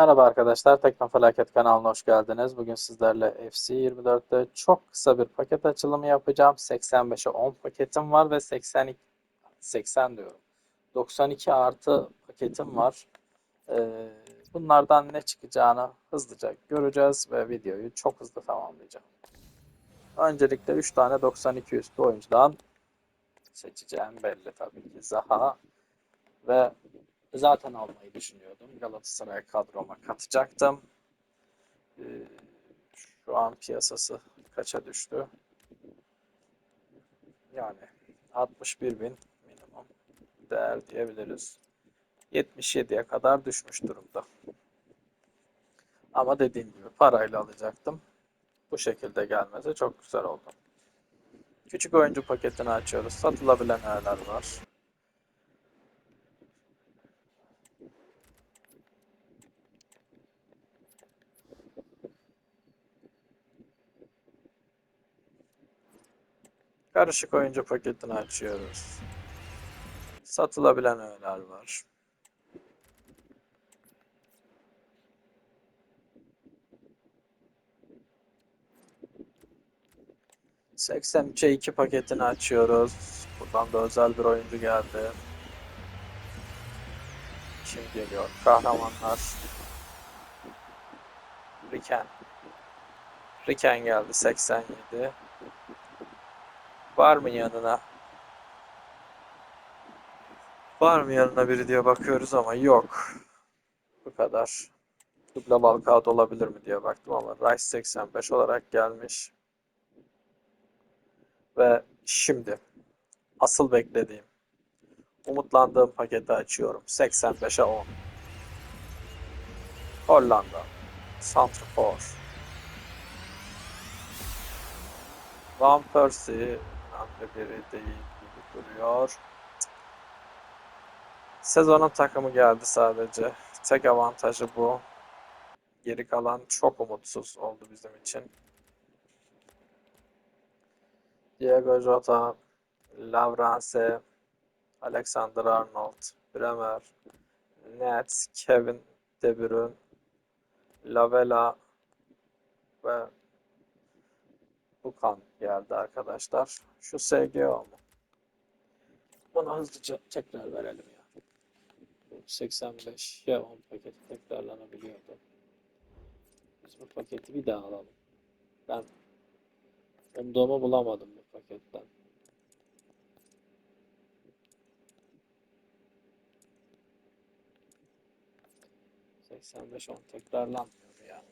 Merhaba arkadaşlar, Teknofelaket kanalına hoş geldiniz. Bugün sizlerle FC24'te çok kısa bir paket açılımı yapacağım. 85'e 10 paketim var ve 82, 80 diyorum. 92 artı paketim var. Ee, bunlardan ne çıkacağını hızlıca göreceğiz ve videoyu çok hızlı tamamlayacağım. Öncelikle 3 tane 92 üstü oyuncudan seçeceğim belli tabii ki. Zaha ve zaten almayı düşünüyordum. Galatasaray kadroma katacaktım. Ee, şu an piyasası kaça düştü? Yani 61 bin minimum değer diyebiliriz. 77'ye kadar düşmüş durumda. Ama dediğim gibi parayla alacaktım. Bu şekilde gelmesi çok güzel oldu. Küçük oyuncu paketini açıyoruz. Satılabilen neler var? Karışık oyuncu paketini açıyoruz. Satılabilen öğeler var. ...83'e 2 paketini açıyoruz. Buradan da özel bir oyuncu geldi. Kim geliyor? Kahramanlar. Riken. Riken geldi 87. Var mı yanına? Var mı yanına biri diye bakıyoruz ama yok. Bu kadar. Global kağıt olabilir mi diye baktım ama Rice 85 olarak gelmiş. Ve şimdi asıl beklediğim, umutlandığım paketi açıyorum. 85'e 10. Hollanda. Santrfor. Van Persie biri değil gibi duruyor. Sezonun takımı geldi sadece. Tek avantajı bu. Geri kalan çok umutsuz oldu bizim için. Diego Jota, Lavrance, Alexander Arnold, Bremer, Nets, Kevin De Bruyne, Lavela ve bu kan geldi arkadaşlar. Şu SGO mu? Bunu hızlıca tekrar verelim ya. 85 ya 10 paketi tekrarlanabiliyordu. Biz bu paketi bir daha alalım. Ben umduğumu bulamadım bu paketten. Seksen beş on tekrarlanmıyor yani.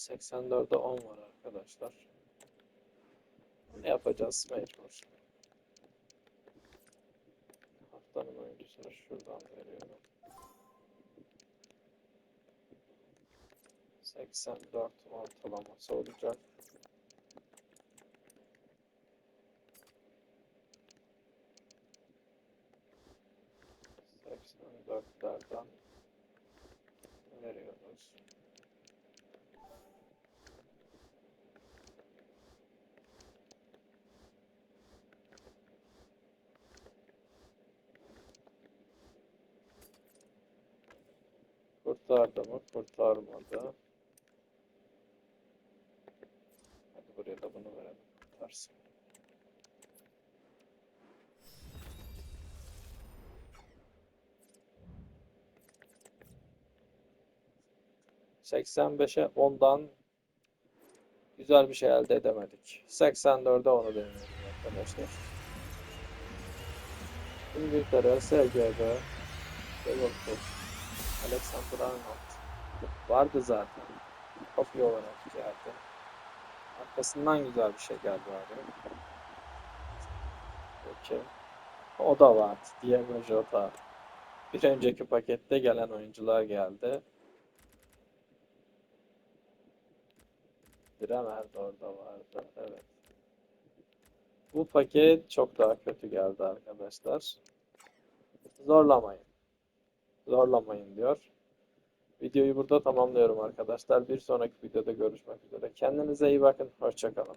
84'e 10 var arkadaşlar. Ne yapacağız mecbur. Haftanın oyuncusunu şuradan veriyorum. 84 ortalaması olacak. dörtlerden veriyoruz. Kurtardı mı? Kurtarmadı. Hadi buraya da bunu verelim. Kurtarsın. ...85'e 10'dan... ...güzel bir şey elde edemedik. 84'e 10'u deniyorum arkadaşlar. İngiltere, SGB... Liverpool... Alexander Arnold vardı zaten. Kopya olarak geldi. Arkasından güzel bir şey geldi abi. Peki. O da vardı. Diego Jota. Bir önceki pakette gelen oyuncular geldi. Bremer de orada vardı. Evet. Bu paket çok daha kötü geldi arkadaşlar. Zorlamayın zorlamayın diyor. Videoyu burada tamamlıyorum arkadaşlar. Bir sonraki videoda görüşmek üzere. Kendinize iyi bakın. Hoşçakalın.